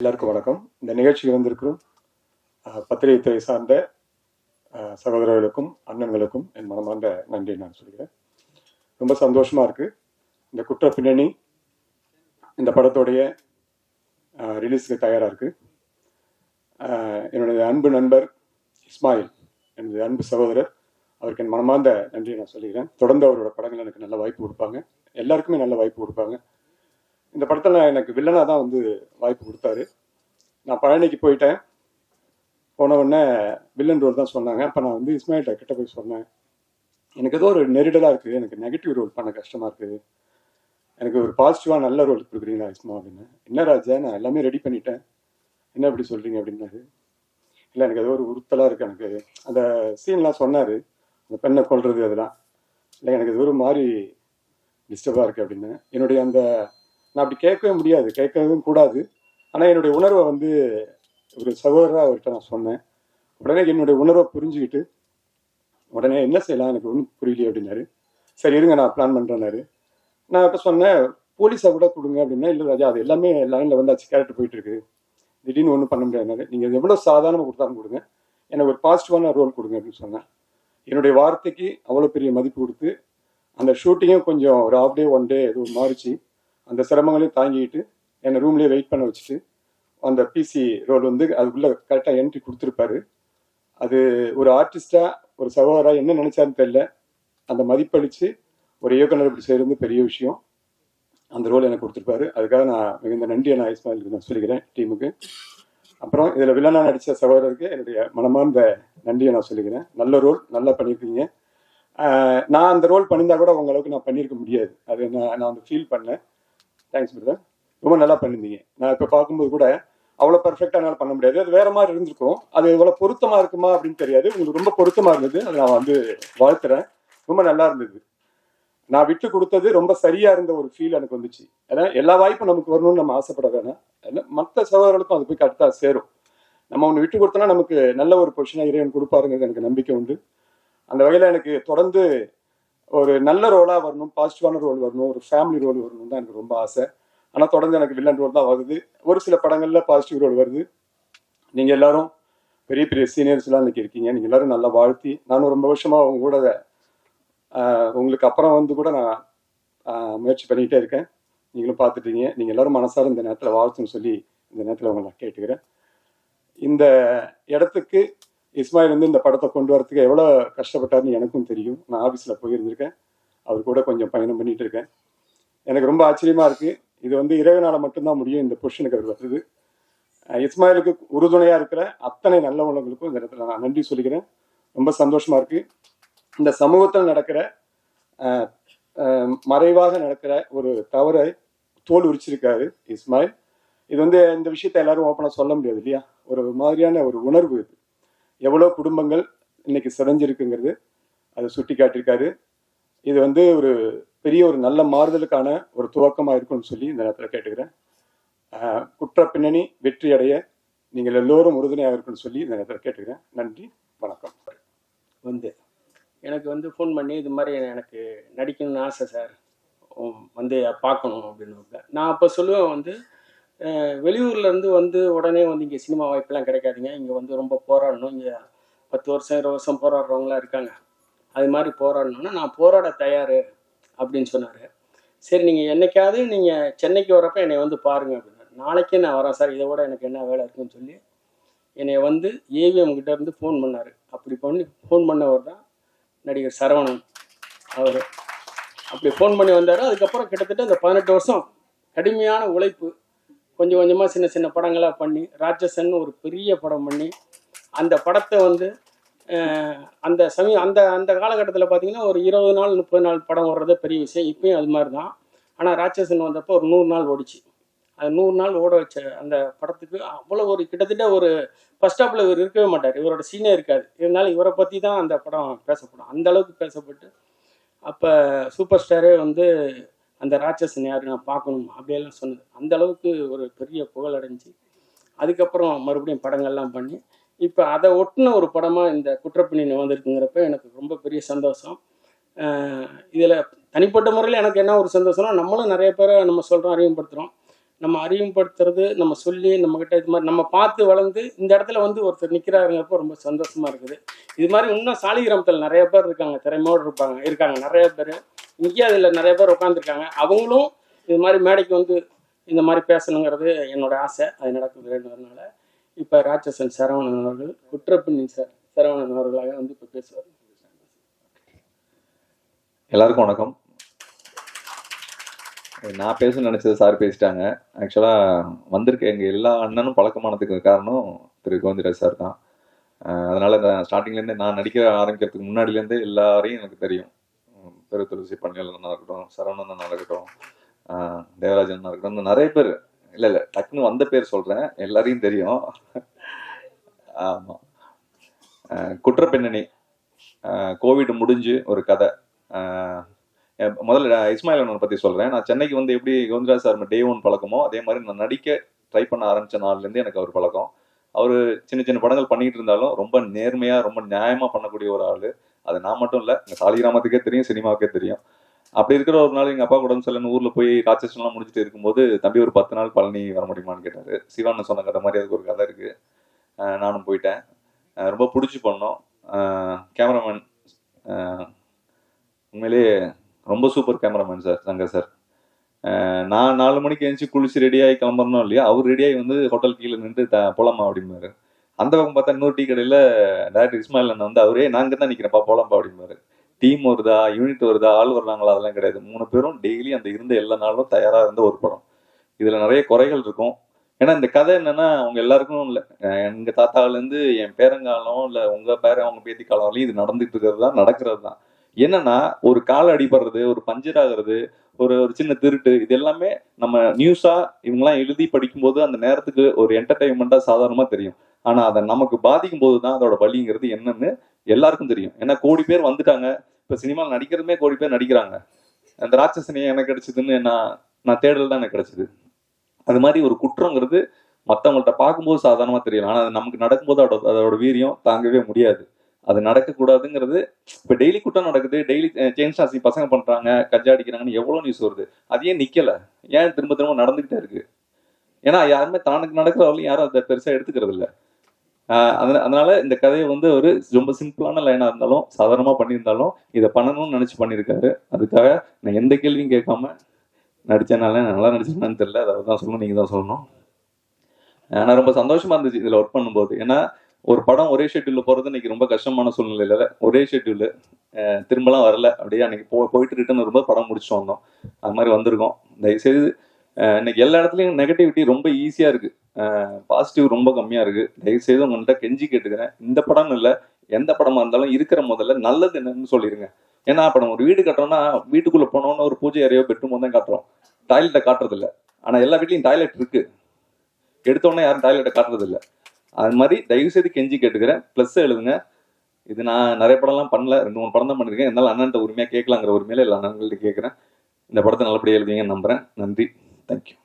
எல்லாருக்கும் வணக்கம். இந்த நிகழ்ச்சிக்கு வந்திருக்கிறோம் பத்திரிகை துறை சார்ந்த சகோதரர்களுக்கும் அண்ணன்களுக்கும் என் மனமார்ந்த நன்றி நான் சொல்கிறேன். ரொம்ப சந்தோஷமா இருக்கு. இந்த குற்ற பின்னணி இந்த படத்தோடைய ரிலீஸுக்கு தயாராக இருக்கு. என்னுடைய அன்பு நண்பர் இஸ்மாயில் எனது அன்பு சகோதரர் அவருக்கு என் மனமார்ந்த நன்றியை நான் சொல்லிக்கிறேன் தொடர்ந்து அவரோட படங்கள் எனக்கு நல்ல வாய்ப்பு கொடுப்பாங்க. எல்லாருக்குமே நல்ல வாய்ப்பு கொடுப்பாங்க. இந்த படத்தில் எனக்கு வில்லனாக தான் வந்து வாய்ப்பு கொடுத்தாரு. நான் பழனிக்கு போயிட்டேன். போன உடனே வில்லன் ரோல் தான் சொன்னாங்க. அப்போ நான் வந்து இஸ்மாயில்கிட்ட கிட்ட போய் சொன்னேன். எனக்கு ஏதோ ஒரு நெரிடலாக இருக்குது எனக்கு நெகட்டிவ் ரோல் பண்ண கஷ்டமாக இருக்குது எனக்கு ஒரு பாசிட்டிவாக நல்ல ரோல் கொடுக்குறீங்களா இஸ்மா அப்படின்னு. என்ன ராஜா நான் எல்லாமே ரெடி பண்ணிட்டேன். என்ன இப்படி சொல்கிறீங்க அப்படின்னாரு. இல்லை எனக்கு ஏதோ ஒரு உறுத்தலாக இருக்குது எனக்கு அந்த சீன்லாம் சொன்னார். அந்த பெண்ணை கொள்வது அதெல்லாம். இல்லை எனக்கு இது ஒரு மாதிரி டிஸ்டர்பாக இருக்குது அப்படின்னு. என்னுடைய அந்த நான் அப்படி கேட்கவே முடியாது கேட்கவும் கூடாது. ஆனால் என்னுடைய உணர்வை வந்து ஒரு சகோதரராக அவர்கிட்ட நான் சொன்னேன். உடனே என்னுடைய உணர்வை புரிஞ்சுக்கிட்டு உடனே என்ன செய்யலாம் எனக்கு ஒன்றும் புரியலையே அப்படின்னாரு. சரி இருங்க நான் பிளான் பண்ணுறேன்னாரு நான் இப்போ சொன்னேன் போலீஸை கூட கொடுங்க அப்படின்னா இல்லை ராஜா அது எல்லாமே லைனில் வந்தாச்சு கேரக்டர் போயிட்டு இருக்கு. திடீர்னு ஒன்றும் பண்ண முடியாதுனாரு நீங்கள் எவ்வளோ சாதாரணமாக கொடுத்தாலும் கொடுங்க. எனக்கு ஒரு பாசிட்டிவான ரோல் கொடுங்க அப்படின்னு சொன்னேன். என்னுடைய வார்த்தைக்கு அவ்வளோ பெரிய மதிப்பு கொடுத்து அந்த ஷூட்டிங்கும் கொஞ்சம் ஒரு ஹாஃப் டே ஒன் டே எதுவும் மாறிச்சு. அந்த சிரமங்களையும் தாங்கிட்டு என்னை ரூம்லேயே வெயிட் பண்ண வச்சுட்டு அந்த பிசி ரோல் வந்து அதுக்குள்ளே கரெக்டாக என்ட்ரி கொடுத்துருப்பாரு. அது ஒரு ஆர்டிஸ்டாக ஒரு சகோதராக என்ன நினைச்சாருன்னு தெரியல. அந்த மதிப்பளித்து ஒரு இயக்குனர் இப்படி செய்கிறது பெரிய விஷயம். அந்த ரோல் எனக்கு கொடுத்துருப்பாரு. அதுக்காக நான் மிகுந்த நன்றியை நான் இஸ்மாயிலுக்கு நான் சொல்லிக்கிறேன் டீமுக்கு அப்புறம் இதில் வில்லனா நடித்த சகோதரருக்கு என்னுடைய மனமார்ந்த நன்றியை நான் சொல்லிக்கிறேன். நல்ல ரோல் நல்லா பண்ணியிருக்கீங்க நான் அந்த ரோல் பண்ணியிருந்தா கூட உங்க அளவுக்கு நான் பண்ணியிருக்க முடியாது. அது நான் நான் வந்து ஃபீல் பண்ணேன். தேங்க்ஸ் பிரதர் ரொம்ப நல்லா பண்ணியிருந்தீங்க. நான் இப்போ பார்க்கும்போது கூட அவ்வளோ பர்ஃபெக்டாக என்னால் பண்ண முடியாது. அது வேற மாதிரி இருந்திருக்கும். அது இவ்வளோ பொருத்தமாக இருக்குமா அப்படின்னு தெரியாது. உங்களுக்கு ரொம்ப பொருத்தமாக இருந்தது. அதை நான் வந்து வாழ்த்துறேன். ரொம்ப நல்லா இருந்தது. நான் விட்டு கொடுத்தது ரொம்ப சரியாக இருந்த ஒரு ஃபீல் எனக்கு வந்துச்சு. ஏன்னா எல்லா வாய்ப்பும் நமக்கு வரணும்னு நம்ம ஆசைப்பட வேணாம். ஏன்னா மற்ற சகோதரர்களுக்கும் அது போய் கரெக்டாக சேரும். நம்ம ஒன்று விட்டு கொடுத்தோன்னா நமக்கு நல்ல ஒரு பொசிஷனாக இறைவன் கொடுப்பாருங்கிறது எனக்கு நம்பிக்கை உண்டு. அந்த வகையில் எனக்கு தொடர்ந்து ஒரு நல்ல ரோலாக வரணும் பாசிட்டிவான ரோல் வரணும் ஒரு ஃபேமிலி ரோல் வரணும் தான் எனக்கு ரொம்ப ஆசை. ஆனால் தொடர்ந்து எனக்கு வில்லன் ரோல் தான் வருது. ஒரு சில படங்களில் பாசிட்டிவ் ரோல் வருது. நீங்கள் எல்லாரும் பெரிய பெரிய சீனியர்ஸ்லாம் இன்னைக்கு இருக்கீங்க. நீங்கள் எல்லாரும் நல்லா வாழ்த்தி நானும் ரொம்ப வருஷமாக உங்க கூட உங்களுக்கு அப்புறம் வந்து கூட நான் முயற்சி பண்ணிக்கிட்டே இருக்கேன். நீங்களும் பார்த்துட்டீங்க. நீங்கள் எல்லாரும் மனசார இந்த நேரத்தில் வாழ்த்துன்னு சொல்லி இந்த நேரத்தில் உங்களை நான் கேட்டுக்கிறேன். இந்த இடத்துக்கு இஸ்மாயில் வந்து இந்த படத்தை கொண்டு வரதுக்கு எவ்வளோ கஷ்டப்பட்டாருன்னு எனக்கும் தெரியும். நான் ஆஃபீஸில் போயிருந்திருக்கேன். அவர் கூட கொஞ்சம் பயணம் பண்ணிட்டு இருக்கேன் எனக்கு ரொம்ப ஆச்சரியமாக இருக்குது இது வந்து இறைவனால் மட்டும்தான் முடியும் இந்த பொஷனுக்கு அவர் வருது இஸ்மாயிலுக்கு உறுதுணையாக இருக்கிற அத்தனை நல்ல உள்ளவங்களுக்கும் இந்த இடத்துல நான் நன்றி சொல்லிக்கிறேன். ரொம்ப சந்தோஷமாக இருக்குது இந்த சமூகத்தில் நடக்கிற மறைவாக நடக்கிற ஒரு தவறை தோல் உரிச்சிருக்காரு இஸ்மாயில். இது வந்து இந்த விஷயத்தை எல்லாரும் ஓப்பனாக சொல்ல முடியாது இல்லையா? ஒரு மாதிரியான ஒரு உணர்வு இது. எவ்வளோ குடும்பங்கள் இன்னைக்கு சிதைஞ்சிருக்குங்கிறது அதை சுட்டி காட்டியிருக்காரு இது வந்து ஒரு பெரிய ஒரு நல்ல மாறுதலுக்கான ஒரு துவக்கமாக இருக்கும்னு சொல்லி இந்த நேரத்தில் கேட்டுக்கிறேன். குற்ற பின்னணி வெற்றி அடைய நீங்கள் எல்லோரும் உறுதுணையாக இருக்குன்னு சொல்லி இந்த நேரத்தில் கேட்டுக்கிறேன். நன்றி வணக்கம். வந்து. எனக்கு வந்து ஃபோன் பண்ணி இது மாதிரி எனக்கு நடிக்கணும்னு ஆசை சார். வந்து பார்க்கணும் அப்படின்னு. நான் அப்போ சொல்லுவேன் வந்து வெளியூர்லேருந்து வந்து உடனே வந்து இங்கே சினிமா வாய்ப்பெல்லாம் கிடைக்காதுங்க. இங்கே வந்து ரொம்ப போராடணும். இங்கே பத்து வருஷம் இருபது வருஷம் போராடுறவங்களாம் இருக்காங்க. அது மாதிரி போராடணும்னா நான் போராட தயார் அப்படின்னு சொன்னார். சரி நீங்கள் என்னைக்காவது நீங்கள் சென்னைக்கு வரப்போ என்னை வந்து பாருங்க அப்படின்னா நாளைக்கே நான் வரேன் சார். இதை விட எனக்கு என்ன வேலை இருக்குன்னு சொல்லி என்னை வந்து ஏவிஎம் கிட்ட இருந்து ஃபோன் பண்ணார். அப்படி பண்ணி ஃபோன் பண்ணவர் தான் நடிகர் சரவணன் அவர். அப்படி ஃபோன் பண்ணி வந்தார். அதுக்கப்புறம் கிட்டத்தட்ட அந்த பதினெட்டு வருஷம் கடுமையான உழைப்பு கொஞ்சம் கொஞ்சமாக சின்ன சின்ன படங்களாக பண்ணி ராட்சசன் ஒரு பெரிய படம் பண்ணி அந்த படத்தை வந்து அந்த சமயம் அந்த அந்த காலகட்டத்தில் பார்த்தீங்கன்னா ஒரு இருபது நாள் முப்பது நாள் படம் ஓடுறது பெரிய விஷயம். இப்பயும் அது மாதிரி தான் ஆனால் ராட்சசன் வந்தப்போ ஒரு நூறு நாள் ஓடிச்சு. அது நூறு நாள் ஓட வச்ச அந்த படத்துக்கு அவ்வளோ ஒரு கிட்டத்தட்ட ஒரு ஃபஸ்ட் ஸ்டாப்பில் இவர் இருக்கவே மாட்டார். இவரோட சீனே இருக்காது. இருந்தாலும் இவரை பற்றி தான் அந்த படம் பேசப்படும். அந்த அளவுக்கு பேசப்பட்டு அப்போ சூப்பர் ஸ்டாரே வந்து அந்த ராட்சசன் யார்? நான் பார்க்கணும் அப்படியெல்லாம் சொன்னது. அந்த அளவுக்கு ஒரு பெரிய புகழடைஞ்சு அதுக்கப்புறம் மறுபடியும் படங்கள்லாம் பண்ணி இப்போ அதை ஒட்டின ஒரு படமாக இந்த குற்றப்பின்னணி வந்திருக்குங்கிறப்ப எனக்கு ரொம்ப பெரிய சந்தோஷம். இதில் தனிப்பட்ட முறையில் எனக்கு என்ன ஒரு சந்தோஷம்னா நம்மளும் நிறைய பேரை நம்ம சொல்கிறோம் அறிமுகப்படுத்துகிறோம் நம்ம அறிமுகப்படுத்துறது நம்ம சொல்லி நம்மக்கிட்ட இது மாதிரி நம்ம பார்த்து வளர்ந்து இந்த இடத்துல வந்து ஒருத்தர் நிற்கிறாருங்கிறப்போ ரொம்ப சந்தோஷமாக இருக்குது. இது மாதிரி இன்னும் சாலிகிராமத்தில் நிறைய பேர் இருக்காங்க திறமையோடு இருப்பாங்க இருக்காங்க நிறைய பேர். இங்கேயே அதில் நிறைய பேர் உட்காந்துருக்காங்க அவங்களும் இது மாதிரி மேடைக்கு வந்து இந்த மாதிரி பேசணுங்கிறது என்னோட ஆசை. அது நடக்குதுன்றதுனால இப்போ ராட்சசன் சரவணன் அவர்கள் குற்றப்பின்னி சார் சரவணன் அவர்களாக வந்து இப்போ பேசுவார். எல்லாருக்கும் வணக்கம். நான் பேச நினைச்சது சார் பேசிட்டாங்க. ஆக்சுவலாக வந்திருக்க எங்கள் எல்லா அண்ணனும் பழக்கமானதுக்கு காரணம் திரு கோவிந்தராஜ் சார் தான். அதனால் அதனால நான் நான் நடிக்க ஆரம்பிக்கிறதுக்கு முன்னாடிலேருந்து எல்லாரையும் எனக்கு தெரியும். பெரு துளசி பணியாளர் அண்ணா இருக்கட்டும் சரவணன் அண்ணா இருக்கட்டும் அஹ் தேவராஜன் அண்ணா இருக்கட்டும் இன்னும் நிறைய பேர் இல்லை இல்லை டக்குன்னு வந்த பேர் சொல்கிறேன் எல்லாரையும் தெரியும். ஆமாம் குற்ற பின்னணி கோவிட் முடிஞ்சு ஒரு கதை. முதல்ல இஸ்மாயில் அண்ணனை பற்றி சொல்கிறேன் நான் சென்னைக்கு வந்து எப்படி கோவிந்தராஜ் சார் டே ஒன் பழக்கமோ அதே மாதிரி நான் நடிக்க ட்ரை பண்ண ஆரம்பித்த நாள்லேருந்து எனக்கு அவர் பழக்கம். அவர் சின்ன சின்ன படங்கள் பண்ணிகிட்டு இருந்தாலும் ரொம்ப நேர்மையாக ரொம்ப நியாயமாக பண்ணக்கூடிய ஒரு ஆள். அது நான் மட்டும் இல்லை எங்க சாலிகிராமத்துக்கே தெரியும் சினிமாவுக்கே தெரியும். அப்படி இருக்கிற ஒரு நாள் எங்கள் அப்பா உடம்பு சரியில்லைன்னு ஊரில் போய் ராட்சஸ்லாம் முடிச்சுட்டு இருக்கும்போது தம்பி ஒரு பத்து நாள் பழனி வர முடியுமான்னு கேட்டார். சிவான்னு சொன்ன கதை மாதிரி அதுக்கு ஒரு கதை இருக்குது நானும் போயிட்டேன். ரொம்ப பிடிச்சி பண்ணோம். கேமராமேன் உண்மையிலேயே ரொம்ப super cameraman sir Shankar sir. நான் நாலு மணிக்கு எழுந்துச்சி குளிச்சு ரெடியாகி கிளம்புறனோ இல்லையா அவர் ரெடியாகி வந்து ஹோட்டல் கீழே நின்று த போலாமா அப்படிம்பாரு. அந்த பக்கம் பார்த்தா இன்னொரு டீ கடையில் டேரக்டர் இஸ்மாயில் அண்ணன் வந்து அவரே நாங்கள் தான் நிற்கிறேன்ப்பா போலாம்ப்பா அப்படிம்பாரு. டீம் வருதா? யூனிட் வருதா? ஆள் வர்றாங்களா? அதெல்லாம் கிடையாது. மூணு பேரும் டெய்லி அந்த இருந்த எல்லா நாளும் தயாராக இருந்த ஒரு படம். இதில் நிறைய குறைகள் இருக்கும். ஏன்னா இந்த கதை என்னன்னா அவங்க எல்லாருக்கும் இல்லை. எங்கள் தாத்தாவிலேருந்து என் பேரங்காலம் இல்லை உங்கள் பேரன் அவங்க பேத்தி காலம் வரையும் இது நடந்துட்டு இருக்கிறது தான் நடக்கிறது தான். என்னன்னா ஒரு கால் அடிபடுறது ஒரு பஞ்சர் ஆகுறது ஒரு ஒரு சின்ன திருட்டு இது எல்லாமே நம்ம நியூஸா இவங்கெல்லாம் எழுதி படிக்கும்போது அந்த நேரத்துக்கு ஒரு என்டர்டைன்மெண்ட்டா சாதாரணமா தெரியும். ஆனா அதை நமக்கு பாதிக்கும் போது தான் அதோட வலிங்கிறது என்னன்னு எல்லாருக்கும் தெரியும். ஏன்னா கோடி பேர் வந்துட்டாங்க. இப்ப சினிமாவில் நடிக்கிறதுமே கோடி பேர் நடிக்கிறாங்க. அந்த ராட்சசனையை எனக்கு கிடைச்சதுன்னு நான் நான் தேடல் தான் எனக்கு கிடைச்சது. அது மாதிரி ஒரு குற்றங்கிறது மற்றவங்கள்ட்ட பார்க்கும்போது சாதாரணமா தெரியலாம் ஆனா அது நமக்கு நடக்கும்போது அதோட அதோட வீரியம் தாங்கவே முடியாது. அது நடக்கக்கூடாதுங்கிறது இப்போ டெய்லி கூட்டம் நடக்குது டெய்லி சேஞ்ச் ஸ்டாசி பசங்க பண்ணுறாங்க கஞ்சா அடிக்கிறாங்கன்னு எவ்வளோ நியூஸ் வருது? அது ஏன் நிற்கலை ஏன் திரும்ப திரும்ப நடந்துகிட்டே இருக்கு? ஏன்னா யாருமே தானுக்கு நடக்கிறவங்களும் யாரும் அதை பெருசாக எடுத்துக்கிறது இல்லை. ஆஹ் அதனால இந்த கதையை வந்து ஒரு ரொம்ப சிம்பிளான லைனாக இருந்தாலும் சாதாரணமாக பண்ணியிருந்தாலும் இதை பண்ணணும்னு நினச்சி பண்ணியிருக்காரு. அதுக்காக நான் எந்த கேள்வியும் கேட்காம நடித்தேனால நல்லா நடிச்சேன்னு தெரியல. அதை தான் சொல்லணும் நீங்கள் தான் சொல்லணும். ஆனால் ரொம்ப சந்தோஷமாக இருந்துச்சு இதில் ஒர்க் பண்ணும்போது. ஏன்னா ஒரு படம் ஒரே ஷெட்யூலில் போகிறது இன்னைக்கு ரொம்ப கஷ்டமான சூழ்நிலையில் ஒரே ஷெட்யூலு திரும்பலாம் வரல. அப்படியே அன்றைக்கி போ போயிட்டு ரிட்டர்ன் வரும்போது படம் முடிச்சு வந்தோம். அது மாதிரி வந்திருக்கோம். தயவுசெய்து அஹ், இன்னைக்கு எல்லா இடத்துலையும் நெகட்டிவிட்டி ரொம்ப ஈஸியாக இருக்குது பாசிட்டிவ் ரொம்ப கம்மியாக இருக்குது தயவுசெய்து உங்கள்கிட்ட கெஞ்சி கேட்டுக்கிறேன். இந்த படம் இல்லை எந்த படமாக இருந்தாலும் இருக்கிற முதல்ல நல்லது என்னன்னு சொல்லிடுங்க ஏன்னா அப்போ நம்ம ஒரு வீடு கட்டுறோம்னா வீட்டுக்குள்ளே போனோம்னு ஒரு பூஜை அறையோ பெட்ரூம் தான் காட்டுறோம். டாய்லெட்டை காட்டுறதில்ல. ஆனால் எல்லா வீட்லேயும் டாய்லெட் இருக்குது எடுத்தோடனே யாரும் டாய்லெட்டை காட்டுறதில்லை. அது மாதிரி தயவு செய்து கெஞ்சி கேட்டுக்கிறேன் ப்ளஸ் எழுதுங்க. இது நான் நிறைய படம்லாம் பண்ணல. ரெண்டு மூணு படம் தான் பண்ணிருக்கேன் இருந்தாலும் அண்ணன்ட்ட உரிமையாக கேட்கலாங்கிற உரிமையில எல்லா அண்ணன்கிட்ட கேட்குறேன். இந்த படத்தை நல்லபடியாக எழுதுவீங்கன்னு நம்புகிறேன் நன்றி. தேங்க்யூ